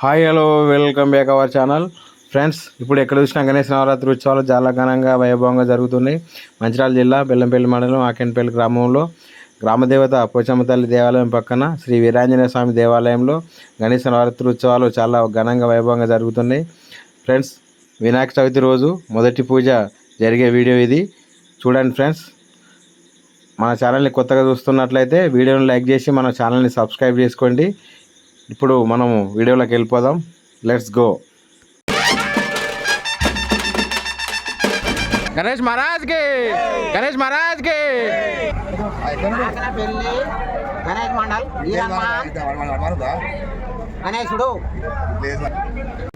Hi hello welcome back our channel. Friends ఇప్పుడు ఎక్కడ చూసినా గణేష్ నవరాత్రి ఉత్సవాలు చాలా ఘనంగా వైభవంగా జరుగుతున్నాయి. మంచిర్యాల జిల్లా బెల్లంపల్లి మండలం ఆకెన్పల్లి గ్రామంలో గ్రామదేవత పోచమ్మ తల్లి దేవాలయం పక్కన శ్రీ వీరాంజనేయ స్వామి దేవాలయంలో గణేష్ నవరాత్రి ఉత్సవాలు చాలా ఘనంగా వైభవంగా జరుగుతున్నాయి. ఫ్రెండ్స్ వినాయక చవితి రోజు మొదటి పూజ జరిగే వీడియో ఇది. చూడండి ఫ్రెండ్స్ మన ఛానల్ని కొత్తగా చూస్తున్నట్లయితే వీడియోని లైక్ చేసి మన ఛానల్ని సబ్స్క్రైబ్ చేసుకోండి. ఇప్పుడు మనం వీడియోలోకి వెళ్ళిపోదాం. లెట్స్ గో గణేష్ మహారాజ్కి గణేష్ మహారాజ్కి గణేష్ మండల్ గణేశుడు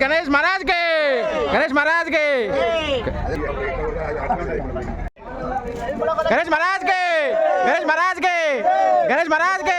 గణేష్ మహారాజ్కి గణేష్ మహారాజ్కి గణేష్ మహారాజ్కి గణేష్ మహారాజ్కి గణేష్ మహారాజ్కి!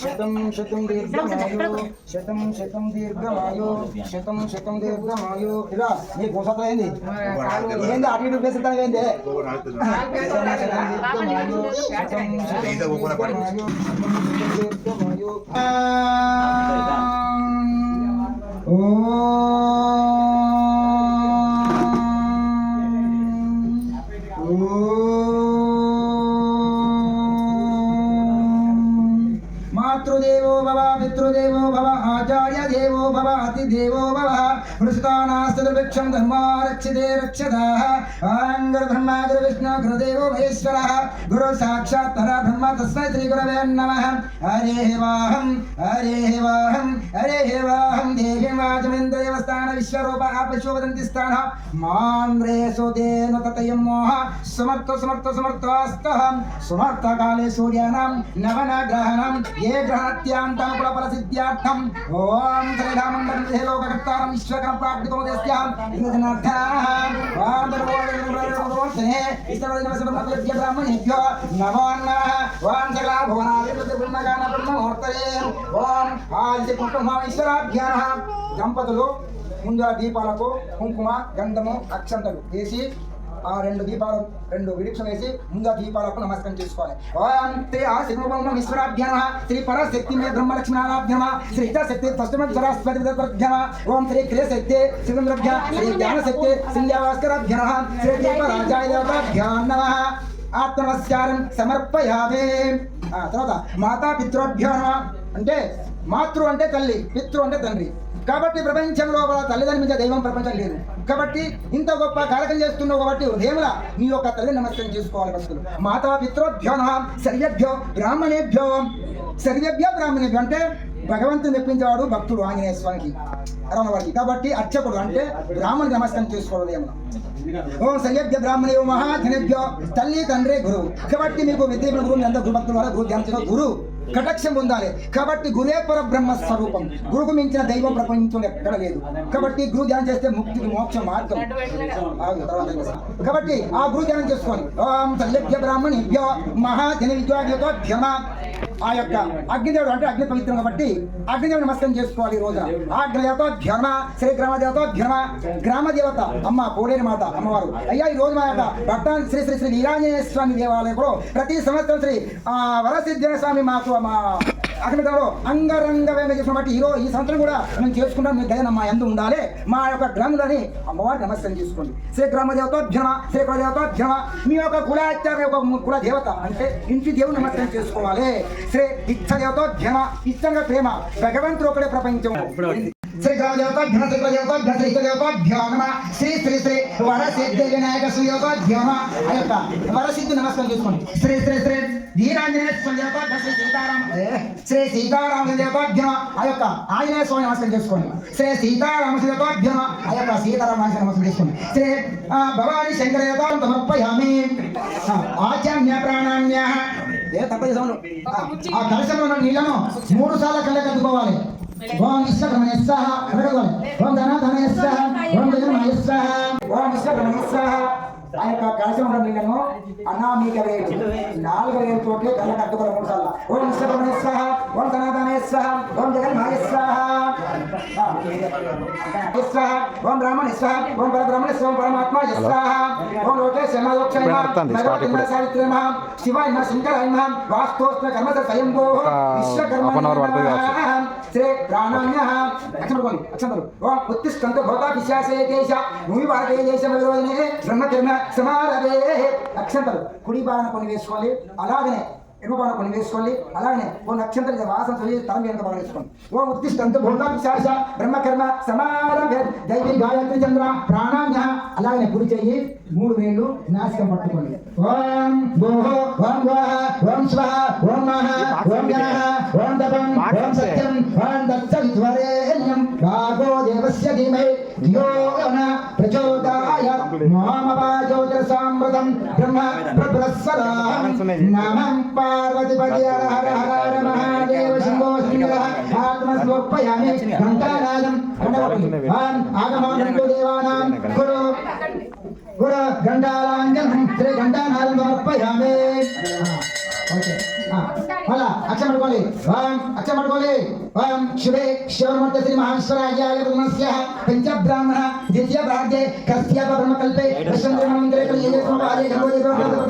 శతం శతం దీర్ఘమాయు శతం శతం దీర్ఘమాయు శతం శతం దీర్ఘమాయు. ఇలా నీ గోసత ఏంది? ఏంది అటు ఇటు ప్లేస్ ఏంది? శతం శతం దీర్ఘమాయు శతం వృషితానాస్తృభిక్షం ధర్మారక్షితే రక్షదా ఆంగర బ్రహ్మ గురు విష్ణు గురుదేవో మహేశ్వర గురు సాక్షాత్ పర బ్రహ్మ తస్మై శ్రీ గురవే నమ హరే వాహం హరే వాహం హరే వాహం దేవి వాచమేంద్రదేవస్థాన విశ్వరూప मान्द्रे सुदेन ततयं मोह। समर्थ समर्थ समर्थास्तः समर्थकाले सूर्याणां नवनग्रहणं। ये ग्रहणात्यान्तं कुलफलसिद्ध्यार्थम् ॐ श्रीरामं वंदे लोककर्तारं विश्वकं प्राप्तितो देस्यां ब्राह्मणेभ्यो नमो नमः ॐ सकला भुवनादिपुण्यगानपुण्यमुहूर्तये ॐ आदिपुण्यमाश्वराभ्याः दम्पतुः భువనాది ముందుగా దీపాలకు కుంకుమ గంధము అక్షంతలు వేసి ఆ రెండు దీపాలు రెండు విడిక్షలు వేసి ముందుగా దీపాలకు నమస్కారం చేసుకోవాలి. ఓం శ్రీ ఆ శివబ్రహ్మ విశ్వరాభ్యమ శ్రీ పరశక్తి మే బ్రహ్మలక్ష్మీనారాభ్యమ శ్రీ శక్తి తస్మ సరస్వతిభ్యమ ఓం శ్రీ క్రియ శక్తి శివంద్రభ్య శ్రీ జ్ఞాన శక్తి సింధ్యావాస్కరాభ్య శ్రీ దీపరాజాయ దేవతాభ్యా నమ. ఆత్మనమస్కారం సమర్పయామే. తర్వాత మాతా పితృభ్యో అంటే మాతృ అంటే తల్లి పితృ అంటే తండ్రి. కాబట్టి ప్రపంచంలో వాళ్ళ తల్లిదండ్రుల మీద దైవం ప్రపంచం లేదు. కాబట్టి ఇంత గొప్ప కార్యక్రమం చేస్తున్నావు కాబట్టి హృదయముల నీ యొక్క తల్లి నమస్కారం చేసుకోవాలి భక్తులు మాతా పిత్రోభ్యో నమ. సర్వేభ్యో బ్రాహ్మణేభ్యో. సర్వేభ్యో బ్రాహ్మణేభ్యో అంటే భగవంతుని మెప్పించేవాడు భక్తుడు ఆంజనేయ స్వామికి అరవవాడికి కాబట్టి అర్చకుడు అంటే బ్రాహ్మణుడి నమస్కారం చేసుకోవాలి హృదయమున ఓం సయ్యభ్య మహా మహాధనేభ్యో తల్లి తండ్రి గురువు. కాబట్టి మీకు విద్య గురువు ఎంత గురుభక్తుల ద్వారా గురు ధ్యానం గురువు. కటాక్షం పొందాలి. కాబట్టి గురే పరబ్రహ్మ స్వరూపం. గురుకు మించిన దైవం ప్రపంచం ఎక్కడ లేదు. కాబట్టి గురు ధ్యానం చేస్తే ముక్తికి మోక్ష మార్గం. కాబట్టి ఆ గురు ధ్యానం చేసుకోండి. ఓం సల్యభ్య బ్రాహ్మణేభ్యో మహాజన విద్యాభ్యతో ఆ యొక్క అగ్నిదేవుడు అంటే అగ్ని పవిత్రం కాబట్టి అగ్నిదేవుడు నమస్కారం చేసుకోవాలి ఈ రోజున. ఆగ్రదేవత ఘర్మ శ్రీ గ్రామదేవత ఘర్మ గ్రామదేవత అమ్మ పోలేని మాత అమ్మవారు. అయ్యా ఈ రోజు మా యొక్క భక్తాన్ శ్రీ శ్రీ శ్రీ వీరాంజనేయ స్వామి దేవాలయంలో ప్రతి సంవత్సరం శ్రీ ఆ, వరసిద్ధేశ్వర స్వామి మాకు మా అఖండలో అంగరంగ వైభవం చేసిన బట్టి ఈరో ఈ సంవత్సరం కూడా మేము చేసుకుంటాం మీ దయ మా ఎందు ఉండాలి. మా యొక్క గ్రాములని అమ్మవారి నమస్కారం చేసుకోండి. శ్రీ గ్రామ దేవతోభ్యమ శ్రీ కుల దేవతోభ్యమ మీ యొక్క కులాచార్య యొక్క కుల దేవత అంటే ఇంటి దేవుని నమస్కారం చేసుకోవాలి. శ్రీ ఇచ్చ దేవతోభ్యమ ఇచ్చంగా ప్రేమ భగవంతుడు ఒకడే ప్రపంచం. శ్రీ గ్రామ దేవతాభ్యమ శ్రీ కుల దేవతాభ్య శ్రీ ఇష్ట దేవతాభ్యమ నమ శ్రీ శ్రీ శ్రీ వరసిద్ధి వినాయక శ్రీ దేవతాభ్యమ ఆ యొక్క వరసిద్ధి నమస్కారం చేసుకోండి। శ్రీ శ్రీ శ్రీ వీరాంజనేయ స్వామి దేవతాభ్య శ్రీ సీతారామ ఏ, శ్రీ సీతారామ దేవతాభ్యమ ఆ యొక్క ఆంజనేయ స్వామి నమస్కారం చేసుకోండి। శ్రీ సీతారామ దేవతాభ్యమ ఆ యొక్క సీతారామ నమస్కారం చేసుకోండి। శ్రీ భవాని శంకర దేవతాం సమర్పయామి ఆ, ఆచార్య ప్రాణాన్య ఏ తప్పది సౌండ్. ఆ కలశంలో నీళ్ళను మూడు సార్లు కళ్ళకద్దుకోవాలి ఓం ఓం ధన ఓం ఓం ఆ యొక్క కలశంలో నీళ్ళను అనామిక వేలు. నాలుగు వేలు తోటి కళ్ళకు అద్దుకోవాలి మూడు సార్లు ఓం విశ్వకర్మణ్య స్వాహ ఓం ధన ఓం జగన్మయ స్వాహ స్వాహ ఓం బ్రాహ్మణ స్వాహ ఓం పరబ్రహ్మణ స్వాహ పరమాత్మ స్వాహ ఓం లోకేశ లోక్షయ పెడతాంది స్టార్ట్ ఇప్పుడే. సావిత్రి నమ. శివాయ శంకరాయ నమ. వాస్తోస్త కర్మద స్వయంభో విశ్వకర్మ శ్రే an hour పడుతుంది కావచ్చు. శ్రీ ప్రాణాన్య అక్షరకోని అక్షరం ఓం ఉత్తిష్టంత భోతా విశ్వాసే దేశ భూమి భారతే దేశ విరోధనే బ్రహ్మకర్మ సమారవే అక్షంతలు కుడి బాణ కొన్ని వేసుకోవాలి అలాగనే ఎడమ బాణ కొన్ని వేసుకోవాలి అలాగనే ఓ నక్షత్రం వాసన చదివి తల మీద బాగా వేసుకోండి ఓ ఉత్తిష్టంత భోతా విశ్వాస బ్రహ్మకర్మ సమారవే దైవీ గాయత్రి చంద్ర ప్రాణాన్య అలాగనే గురి చెయ్యి మూడు వేలు నాశకం పట్టుకోండి. ఓం భూహ ఓం గోహ ఓం స్వహ ఓం మహ ఓం జనః ఓం తపం ఓం సత్యం ఓం దత్తం త్వరేణ్యం భాగో దేవస్య ధీమై ధియో న ప్రచోదయాత్ మామవాజోతిరసామృతం బ్రహ్మ ప్రబలస్వరాం నమం పార్వతిపతి హర హర హర మహాదేవ శంభో శంకర ఆత్మస్వప్పయామి గంగానాదం ఓం ఆగమోనందు దేవానాం. గురు. గురు గండాలాంజనం శ్రీ గండానాదం సమర్పయామి ఓకే అక్షం అక్షం శివమూర్త శ్రీ మహేశ్వరాయ బ్రహ్మస్య పంచ బ్రాహ్మణ ద్వితీయ భాగ్యే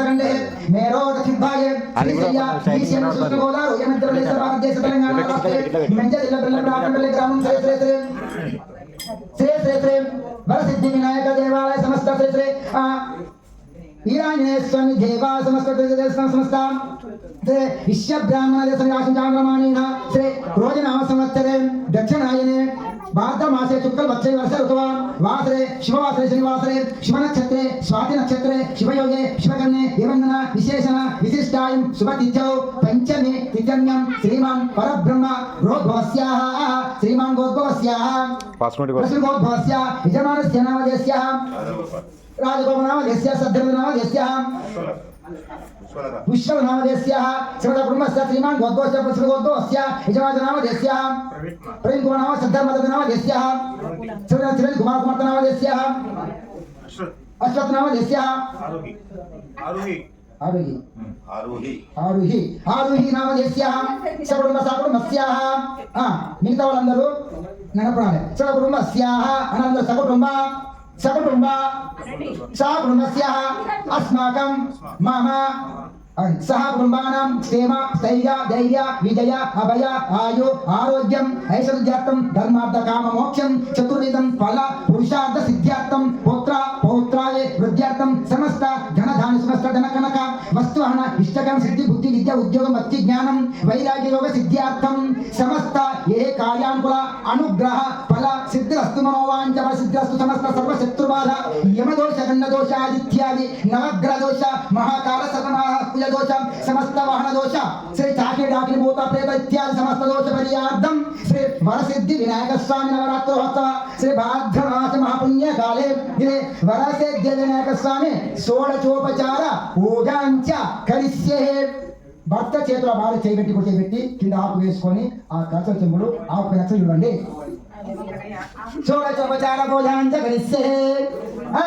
మందిరే మేరో శ్రీశయ్య గోదావరి తెలంగాణ రాష్ట్రే మంజ జిల్లా గ్రామం శ్రీ శ్రీ శ్రీ. శ్రీ శ్రీ శ్రీ వరసిద్ధి వినాయక దేవాలయ సమస్త శ్రీ శ్రీ ఆ, ఈరాంజనేయ స్వామి దేవా సమస్త సమస్త. శ్రీ విశ్వ బ్రాహ్మణ దేశ రాశించాంగమానీన శ్రీ రోజనామ సంవత్సరే దక్షిణాయనే భాద్ర మాసే శుక్ల వచ్చే వర్ష ఋతువ వాసరే శివవాసరే శనివాసరే శివ నక్షత్రే స్వాతి నక్షత్రే శివయోగే శివకన్నే ఏవందన విశేషణ విశిష్టాయం శుభతిథ్యౌ పంచమి తిథ్యన్యం శ్రీమాన్ పరబ్రహ్మ రోద్భవస్యాః శ్రీమాన్ గోద్భవస్యాః పాస్మోటి ప్రసంగోద్భవస్య యజమానస్య నామధేస్య రాజగోపనామధేస్య సద్ధర్మనామధేస్య విశ్వనామధేస్య శివకుటుంబస్య శ్రీమాన్ గోద్భవస్య ప్రసంగోద్భవస్య యజమాననామధేస్య ప్రవీణ్ కుమార్ నామ సద్ధర్మదనామధేస్య శివ శివన్ కుమార్ కుమార్ నామధేస్య అశ్వత్ నామధేస్య ఆరోహి. ఆరోహి. ఆరోహి. ఆరోహి. ఆరుహి ఆరుహి నామధేస్య సకుటుంబ సకుటుంబస్య మిగతా వాళ్ళందరూ నెనపడాలి సకుటుంబస్య అనందరూ సకుటుంబ सकुटुम्ब सा गृहस्य अस्माकं मम సకుటుంబ సకుటుంబస్య అస్మాకం మమ సహ కుటుంబానాం క్షేమ స్థైర్య ధైర్య విజయ అభయ ఆయు ఆరోగ్యం ఐశ్వర్యార్థం ధర్మార్థ కామ మోక్షం చతుర్విధం ఫల పురుషార్థ సిద్ధ్యార్థం పుత్ర పౌత్రాయ వృద్ధ్యార్థం సమస్త ధనధాని సమస్త ధన కనక వస్తుహన ఇష్టకం సిద్ధి బుద్ధి విద్య ఉద్యోగం భక్తి జ్ఞానం వైరాగ్య యోగ సిద్ధ్యార్థం సమస్త ఏ కార్యానుకూల అనుగ్రహ ఫల సిద్ధిరస్తు మనోవాంచ సిద్ధిరస్తు సమస్త సర్వ శత్రుబాధ యమదోష గండదోషాదిత్యాది నవగ్రహ దోష మహాకాల సతమహాపుజ దోషం సమస్త వాహన దోష శ్రీ చాకి డాకి భూత ప్రేత ఇత్యాది సమస్త దోష పర్యార్థం శ్రీ వరసిద్ధి వినాయక స్వామి నవరాత్రోత్సవ శ్రీ భాద్రమాస మహాపుణ్య కాలే ఇది వరసిద్ధి వినాయక స్వామి షోడచోపచార పూజాంచ కలిస్యే భర్త చేతిలో బాగా చేయబెట్టి కూడా చేయబెట్టి కింద ఆకు వేసుకొని ఆ కలస చెంబులు ఆకు నచ్చలు చూడండి షోడచోపచార పూజాంచ కరిష్యే ఆ,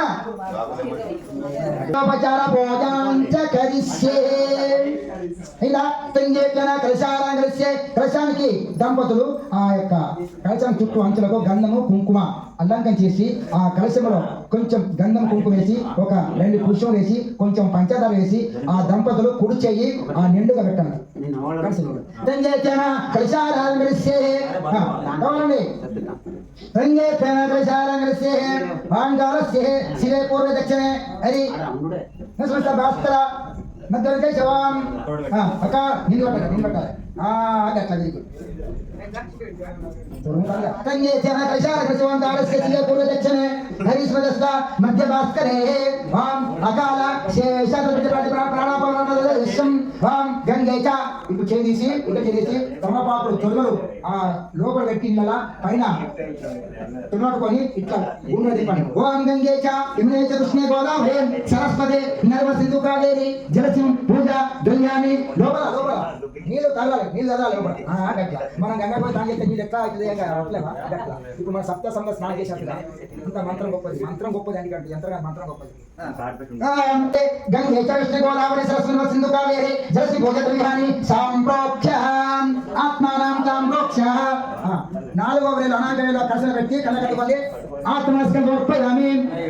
ఉపచార భోజాంచ కరిష్యే ఇలా తంగేకన కలశాలను కలిసే కలశానికి దంపతులు ఆ యొక్క కలశం చుట్టూ అంచులకు గంధము కుంకుమ అల్లంకం చేసి ఆ కలశంలో కొంచెం గంధం కుంకుమ వేసి ఒక రెండు పుష్పం వేసి కొంచెం పంచదార వేసి ఆ దంపతులు కుడి చేయి ఆ నిండుగా పెట్టండి తంగేకన కలశాలను కలిసే కావాలండి తంగేకన కలశాలను కలిసే వాంగాలస్య శివే పూర్వ దక్షిణే హరి నమస్త భాస్కర మధ్య శవాం అక్క నిన్ను పట్టాలి నిన్ను పట్టాలి ఆ, అది అట్లా తిరిగి. తంగేశన కషాయ శివం కాలస్య శివ పూర్వ దక్షిణే హరిస్మదస్త మధ్య భాస్కరే వాం అకాల శేష ప్రాణాపం వాం గంగే చ ఇప్పుడు చేదీసి ఇక్కడ చేదీసి తమపాకులు తొలగలు ఆ లోపల పెట్టిన పైన తున్నట్టుకొని ఇట్లా గుండె తిప్పండి. ఓం గంగే చ యమునే చ కృష్ణే గోదావరి సరస్వతి నర్మ సింధు కావేరి జలసిం పూజ దొల్యాని లోపల లోపల. నీళ్ళు తగలాలి నీళ్ళు తగలాలి లోపల. మనం గంగా పోయి తాగేస్తే నీళ్ళు ఎట్లా అవుతుంది గట్ల. ఇప్పుడు మన సప్త సంద స్నానం చేసేట్టుగా ఇంత మంత్రం గొప్పది. మంత్రం గొప్పది అని కంటే కాదు, మంత్రం గొప్పది. ఆ, అంటే గంగే చ కృష్ణే గోదావరి సరస్వతి నర్మ సింధు కావేరి జలసిం పూజ దొల్యాని సంప్రోక్ష ఆత్మానం సంప్రోక్ష నాలుగో వేలు అనాగవేలు కసలు పెట్టి కళ్ళకట్టుకొని ఆత్మనస్కం సమర్పయామి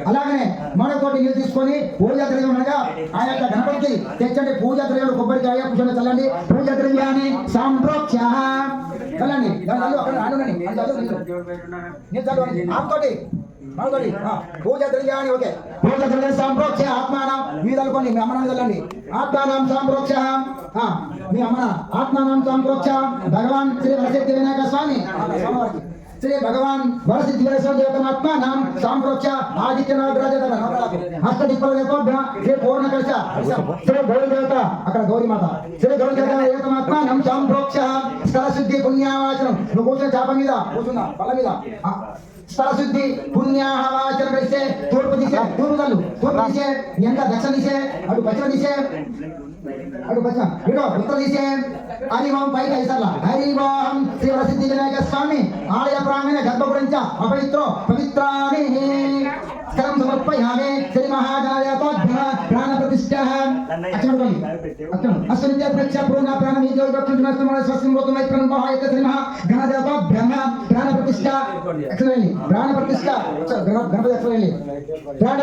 అలాగనే మరొకటి నీళ్ళు తీసుకొని పూజ ద్రవ్యం అనగా ఆ యొక్క గణపతికి తెచ్చండి. పూజ ద్రవ్యాలు కొబ్బరికాయ పుష్పం చల్లండి. పూజ ద్రవ్యాన్ని సాంప్రోక్ష చల్లండి. దానిలో అక్కడ ఆడునండి నీళ్ళు చల్లండి ఆపుకోండి. మరొకటి పూజ ద్రవ్యాన్ని ఓకే. పూజ ద్రవ్యం సంప్రోక్ష ఆత్మానం. మీరు అనుకోండి మీ అమ్మనాన్ని చల్లండి ఆత్మానం సంప్రోక్ష మీ అమ్మ ఆత్మానం సంప్రోక్ష భగవాన్ శ్రీ వరసిద్ధి వినాయక స్వామి. శ్రీ భగవాన్ వరసిద్ధి దేవతమాత్మానం సంప్రోక్ష ఆదిత్య నాగరాజ హస్త దిక్కుల శ్రీ పూర్ణ కలశ శ్రీ గౌరీ దేవత అక్కడ గౌరీ మాత శ్రీ గౌరీ దేవత దేవతన ఆత్మానం సంప్రోక్ష స్థల శుద్ధి పుణ్యావాచనం. నువ్వు కూర్చున్న చేప మీద కూర్చున్నా బల్ల మీద. శుద్ధి పుణ్యాహవాచనం వేస్తే తూర్పు దిశ తూర్పు తల్లు తూర్పు దిశే ఎంత దక్షిణ దిశే అటు పశ్చిమ దిశే అటు పశ్చిమ ఇటో ఉత్తర దిశే. హరి ఓం పైకి ఐసర్ల హరి ఓం శ్రీ వరసిద్ధి వినాయక స్వామి ఆలయ ప్రాంగణ గర్భపురంచ అపవిత్రో పవిత్రాని స్థలం సమర్పయామి. శ్రీ మహాగణాయతాభ్య ప్రాణ ప్రక్ష పూర్ణ ప్రాణ స్వస్యం వైప్రం ప్రాణ ఎక్సలెంట్. ప్రాణ గణపతి ఎక్సలెంట్. ప్రాణ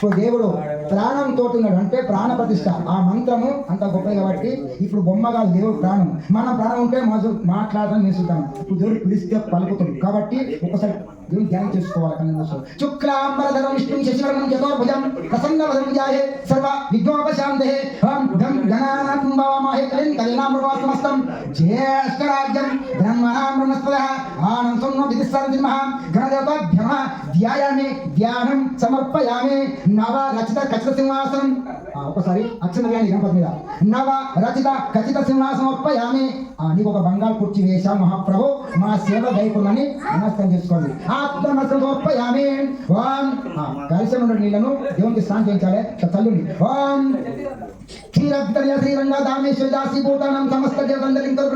సో దేవుడు ప్రాణంతో ఉన్నాడు అంటే ప్రాణ ప్రతిష్ఠ ఆ మంత్రము అంత గొప్పది కాబట్టి ఇప్పుడు బొమ్మ కాదు దేవుడు ప్రాణం. మన ప్రాణం ఉంటే మాట్లాడడం నేర్చుకుంటాం ఇప్పుడు దేవుడు పిలిస్తే పలుకుతుంది. కాబట్టి ఒకసారి దీన్ని ధ్యానం చేసుకోవాలి కన్నా శుక్లాంబరధరం విష్ణు శశివరణం చతుర్భుజం ప్రసన్న వదం జాయే సర్వ విద్వాపశాంతే ఓం గం గణానాం భవామహే కలిం కలినామృతమస్తం జ్యేష్ఠరాజ్యం బ్రహ్మణాం బ్రహ్మస్పద ఆనం సున్నో విధిస్తారం మహా గణదేవతాభ్యమ ధ్యాయామి ధ్యానం సమర్పయామి. నవ రచిత కచిత సింహాసనం. ఒకసారి అక్షర వ్యాని గణపతి మీద. నవ రచిత కచిత సింహాసనం అప్పయామి నీకు ఒక బంగారు కుర్చీ వేశాం మహాప్రభు. మా సేవ దయకుందని నమస్కారం చేసుకోండి. ఆత్మనమస్కారం ఓం కలిసి ఉన్న నీళ్ళను దేవునికి స్నానం చేయించాలి. ఇట్లా ఓం క్షీరద్రయ శ్రీరంగ దామేశ్వర దాసి భూతానం సమస్త దేవందలింకర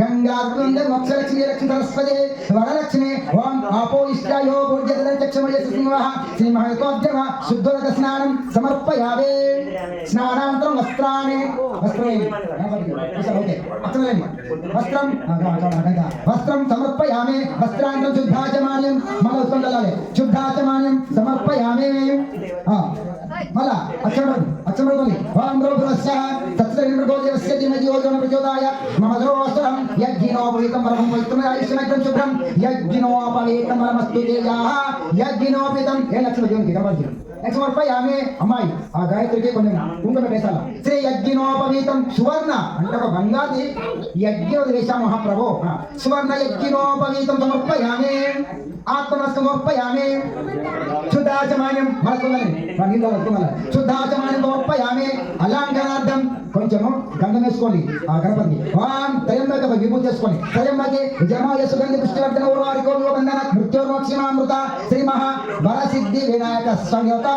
గంగా బృంద మోక్ష లక్ష్మి సరస్వతి వరలక్ష్మి ఓం ఆపో ఇష్టాయో భోజ్యదల చక్షమయ సింహ శ్రీ శుద్ధోదక స్నానం సమర్పయావే స్నానానంతరం వస్త్రాన్ని వస్త్రం వస్త్రం వస్త్రం ఆ, వస్త్రాంతం శుద్ధాచమాన్యం. మళ్ళీ ఉత్తం శుద్ధాచమాన్యం సమర్పయామే. మళ్ళా అక్షరం అక్షరం ఓం ద్రౌపదస్య తత్సరిమృగోదేవస్య ధీమహి యోజన ప్రచోదాయ మమ ద్రోవస్త్రం యజ్ఞినోపవీతం పరమం పవిత్రం ఆయుష్యమగ్రం శుభ్రం. యజ్ఞినోపవీతం పరమస్తు తేజాః యజ్ఞినోపవీతం ఏ దేవునికి గమనించు ఆమె అమ్మాయి. ఆ గాయత్రికి కొన్ని కుంకుమ వేశాల శ్రీ యజ్ఞినోపవీతం సువర్ణ అంటే ఒక బంగారు యజ్ఞ వేశా మహాప్రభు. ఆ, సువర్ణ యజ్ఞినోపవీతం సమర్పయామి. ఆత్మ సమర్పయామి శుద్ధాచమాన్యం మనకున్నది నీళ్ళు వస్తున్నది శుద్ధాచమాన్యం సమర్పయామి. అలంకరణార్థం కొంచెము గంధం వేసుకోండి. ఆ గణపతి వాన్ త్రయంబక విభూతి చేసుకోండి త్రయంబకి జమాయ సుగంధి పుష్టివర్ధన ఉర్వారికో బంధన మృత్యోర్మోక్షమామృత శ్రీ మహా వరసిద్ధి వినాయక స్వామి యొక్క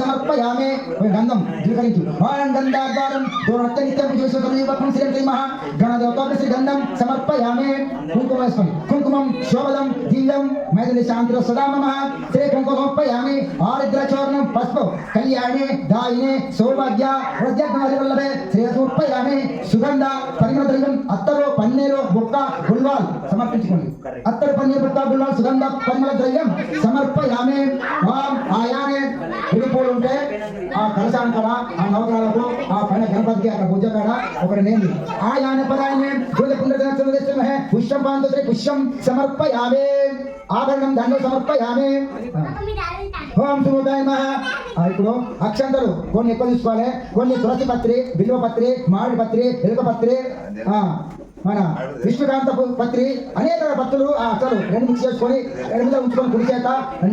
సమర్పయామి ఓ గంధం స్వీకరించు ఓం గంధాద్వారం దూరత్త నిత్యం చూసుకుని శ్రీ శ్రీ మహా గణదేవతాభ్య శ్రీ గంధం సమర్పయామి కుంకుమ వేసుకోండి కుంకుమం శోభదం దివ్యం మైథిలి శాంతిలో సదా మమ శ్రీ కుంకుమప్పయామి ఆరిద్రచూర్ణం పసుపు కళ్యాణి దాయిని సౌభాగ్య హృదయజ్ఞాని వల్లభే శ్రీ సమర్పయామి సుగంధ పరిమళ ద్రవ్యం అత్తరు పన్నీరు బుక్క గుల్వాల్ సమర్పించుకోండి అత్తరు పన్నీరు బుక్క ఆయానే విడిపోలు ఉంటే ఆ కలశాన్ కాడ ఆ నవగ్రహాలకు ఆ పైన గణపతికి అక్కడ పూజ కాడ ఒకటి నేంది ఆయాన పదాయనే జ్యోతిపుండ్రమే పుష్పం పాంతుత్రే పుష్పం సమర్పయామే. ఆభరణం దండం సమర్పయామే. ఓం శుభోదయ ఇప్పుడు అక్షంతలు కొన్ని ఎక్కువ తీసుకోవాలి. కొన్ని తులసి పత్రి బిల్వ పత్రి మామిడి పత్రి ఎలుక పత్రి మన విష్ణుకాంత పు- పత్రి అనేక పత్రులు ఆ అక్షరాలు రెండు మిక్స్ చేసుకొని రెండు మీద ఉంచుకొని కుడి చేత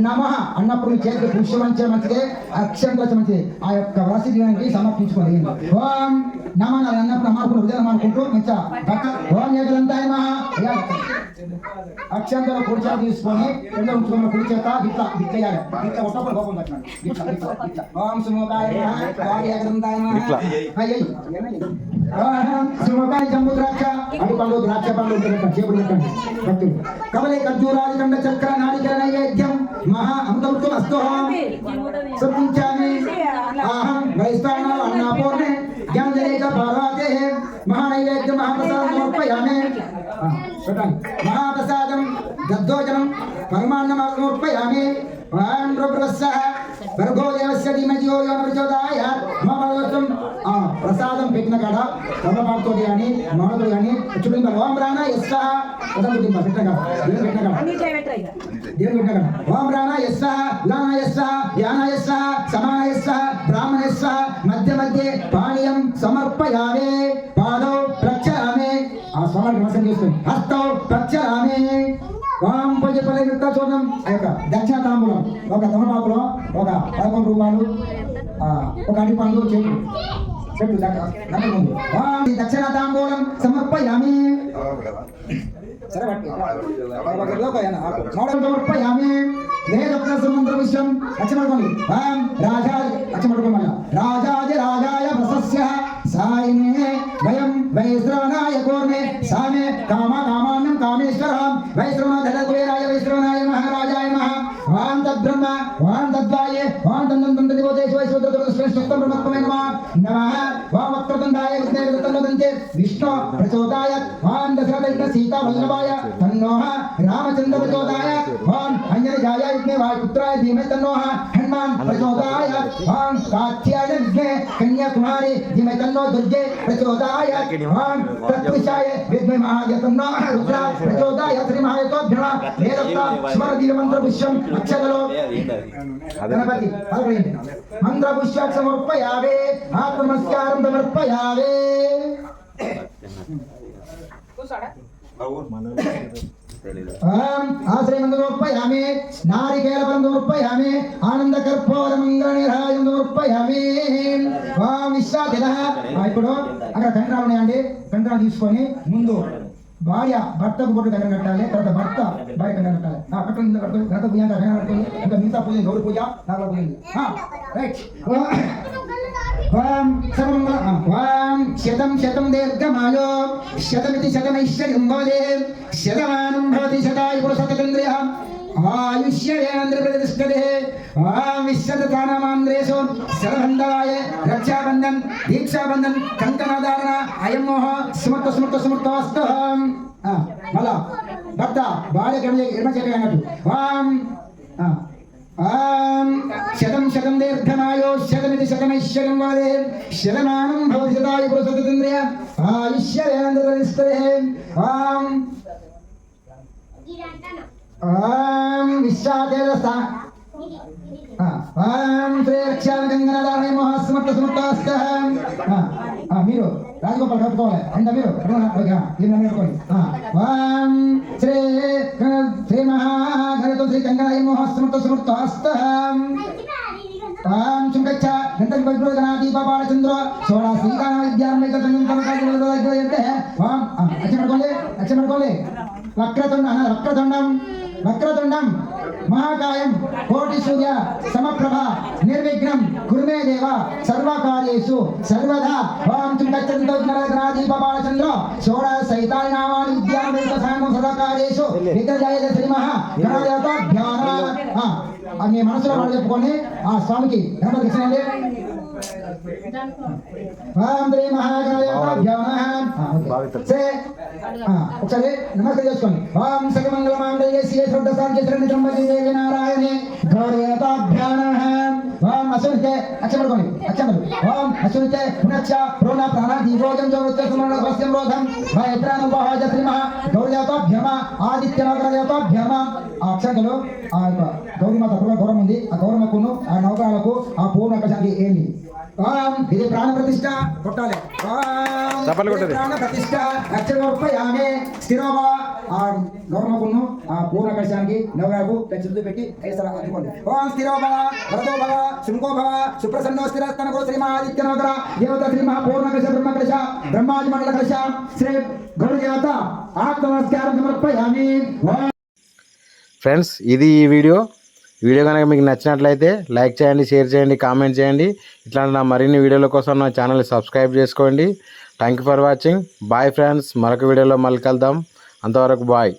నమ అన్నప్పుడు చేతికి పుష్యం మంచి మంచిదే అక్షంతలు మంచిది. ఆ యొక్క వరసిద్ధానికి సమర్పించుకోండి. ఓం నమ అన్నప్పుడు అమ్మాడుకుని హృదయం అనుకుంటూ మంచిగా భక్త- ఓం ఏకదంతాయ మహా అక్షంతలు కుడి చేత తీసుకొని రెండు ఉంచుకున్న కుడి చేత ఇట్లా ఇట్లా ఇట్లా ఒక్కప్పుడు కోపం పట్టినాడు ఇట్లా ఇట్లా ఓం సుమోదాయ ఓం ఏకదంతాయ సుమకాయ నమః జంబు ద్రాక్ష అటు పండు ద్రాక్ష పండు ఉంటుంది చేపలు పెట్టండి భక్తులు కమలే ఖర్జూరాది కండ చక్ర నారికల నైవేద్యం. మహా అమృతం అస్తోహం. సత్యించామి అహం వైస్తాన అన్నాపూర్ణే. జ్ఞానజనేక పార్వతే. మహానైవేద్యం మహాప్రసాదం సమర్పయామి. ఆ, మహాప్రసాదం దద్దోజనం పరమాన్నం సమర్పయామి ఓం భర్గో దేవస్య యో ప్రసాదం పెట్టిన కాడ కమలపాటుతో కానీ మానవుడు కానీ చుట్టూ ఓం రాణ ఎస్స అదం పెట్టిన పెట్టిన కాడ దేవుడు పెట్టిన కాడ. దేవుడు పెట్టిన కాడ. ఓం రాణ ఎస్స లాన ఎస్స ధ్యాన ఎస్స సమాన బ్రాహ్మణ మధ్య మధ్య పానీయం సమర్పయామి పాదౌ ఆ నమస్కారం హస్తౌ ప్రక్షామి ఓం పూజ ఆ యొక్క దక్షతాంబులం ఒక తమలపాకులో ఒక పదకొండు రూపాయలు ఒక అడి పండు చెట్టు చెట్టు దక్షిణ తాంబూలం సమర్పయామి. సరే సమర్పయామి. వేదోక్త సముద్ర విషయం లక్ష్మణుకోండి ఓం రాజా వైశ్వద్ర శ్రేష్ఠం బ్రహ్మత్వమే నమః నమః వాం వక్రతుండాయ విష్ణుర్తంతే విష్ణు ప్రచోదాయ వాం దశరథ సీతా వల్లభాయ తన్నోః రామచంద్ర ప్రచోదాయ వాం అంజనజాయ విఘ్నే వాయుపుత్రాయ ధీమహి తన్నోః హనుమాన్ ప్రచోదాయ వాం కాత్యాయన విఘ్నే కన్యాకుమారి ధీమహి తన్నో దుర్గే ప్రచోదాయ వాం తత్పురుషాయ విఘ్నే మహాయ తన్నో రుద్ర ప్రచోదాయ శ్రీ మహాయతోభ్యమ వేదత్త స్మరదీయ మంత్ర పుష్యం అక్షతలో గణపతి పలకండి మంత్ర పుష్ప సమర్పయావే ఆత్మనమస్కారం సమర్పయావే ఓం ఆశ్రయం సమర్పయామి నారికేల ఫలం సమర్పయామి ఆనంద కర్పూర మంగళ నిరాయం సమర్పయామి ఓం విశ్వాదిన ఇప్పుడు అక్కడ కంకణాలు ఉన్నాయండి కంకణాలు తీసుకొని ముందు భార్య భర్తకు బొట్టు దగ్గర కట్టాలి తర్వాత భర్త భార్య దగ్గర కట్టాలి. ఆ కట్టం కింద కట్టుకొని గణపతి పూజ అంటే అక్కడ కట్టుకొని ఇంకా మిగతా పూజ గౌరి పూజ నాగల పూజ. రైట్. వాం సర్వమంగళ వాం శతం శతం దీర్ఘమాయో శతమితి శతమైశ్వర్యం భవతి శతమానం భవతి శతాయు పురుషతేంద్రియ ఆయుష్య ఆయుష్యేంద్ర ప్రతిష్టతే వాం విశ్వతానామాంద్రేషు శరబంధవాయ రక్షాబంధన్ దీక్షాబంధన్ కంకణాధారణ అయం మోహ స్మృత స్మృత స్మృతవస్తు మళ్ళా భర్త బాల్య ఎడమ చెక్క అన్నట్టు వాం ఆం శతం శతం దీర్ఘమాయో శతమితి శతమైశ్వరం వాదే శతమానం భవతి శతాయు పురుషతేంద్రియ ఆయుష్య ఆంధ్రప్రదేశ్ ఆం మీరు రాజగోపాల్ కట్టుకోవాలి అంత మీరు నేర్చుకోండి ఆం శ్రీ శ్రీ మహాగణతో శ్రీ గంగనాయ మహాస్మర్త సమర్థాస్త. తాం చుంకచ్చ గంటకి పవిత్ర గణా దీపాపాల సోడా శ్రీకాణ విద్యార్మిక ఓం అచ్చ పడుకోండి అచ్చ పడుకోండి వక్రతుండ వక్రతుండం. వక్రతుండం మహాకాయం కోటి సూర్య సమప్రభ నిర్విఘ్నం కురుమే దేవ సర్వకార్యేషు సర్వదా ఓం చుంకచ్చంతో గణా దీపాపాల చంద్ర సోడా సైతాని నామాని విద్యార్మిక సాంగం సదాకార్యేషు దేవాలయేషు శ్రీమహ గణదేవత ధ్యాన ఆ, మీ మనసులో మాట చెప్పుకొని ఆ స్వామికి గణపతి కృష్ణ శ్రీ ఒకసారి నమస్తే చేసుకోండి. ఓం సకమంగళ మాంగళ్య శ్రీ శ్రద్ధ సాధ్య శ్రీ త్రంబకి దేవి నారాయణి గౌరవేతాభ్యాం నమః. ఓం అశ్వనితే అక్షపడుకోండి అక్షపడు ఓం అశ్వనితే పునక్ష ప్రోణ ప్రాణ దీపోజం జోరుత్య సుమరణ స్వస్యం రోధం. భయత్రాను భయత్రానుభాజ శ్రీమ గౌరదేవతాభ్యమ ఆదిత్య నగరదేవతాభ్యమ ఆ అక్షంతలు ఆ యొక్క గౌరీమాత కూడా గౌరవం ఉంది. ఆ గౌరమ్మకును ఆ నౌకరాలకు ఆ పూర్ణ కషానికి ఏంటి ఓం. ఇది ప్రాణ ప్రతిష్ట కొట్టాలి. ప్రాణ ప్రతిష్ట అక్షరమోపయామే స్థిరోభవ ఆ గౌరమ్మకును ఆ పూర్ణ కషానికి నౌకరాకు పెంచుతూ పెట్టి ఐసర అందుకోండి. ఓం స్థిరోభవ వరదోభవ శృంగోభవ సుప్రసన్నో స్థిరస్తనకో శ్రీమాదిత్య నౌకర దేవత శ్రీ మహాపూర్ణ కష బ్రహ్మ కష బ్రహ్మాది మండల కష శ్రీ గౌరీ దేవత ఆత్మ నమస్కారం సమర్పయామి ఫ్రెండ్స్ ఇది ఈ వీడియో. వీడియో కనుక మీకు నచ్చినట్లయితే లైక్ చేయండి షేర్ చేయండి కామెంట్ చేయండి. ఇట్లాంటి నా మరిన్ని వీడియోల కోసం నా ఛానల్ని సబ్స్క్రైబ్ చేసుకోండి. Thank you for watching bye friends మరొక వీడియోలో మళ్ళీ కలుద్దాం. అంతవరకు బాయ్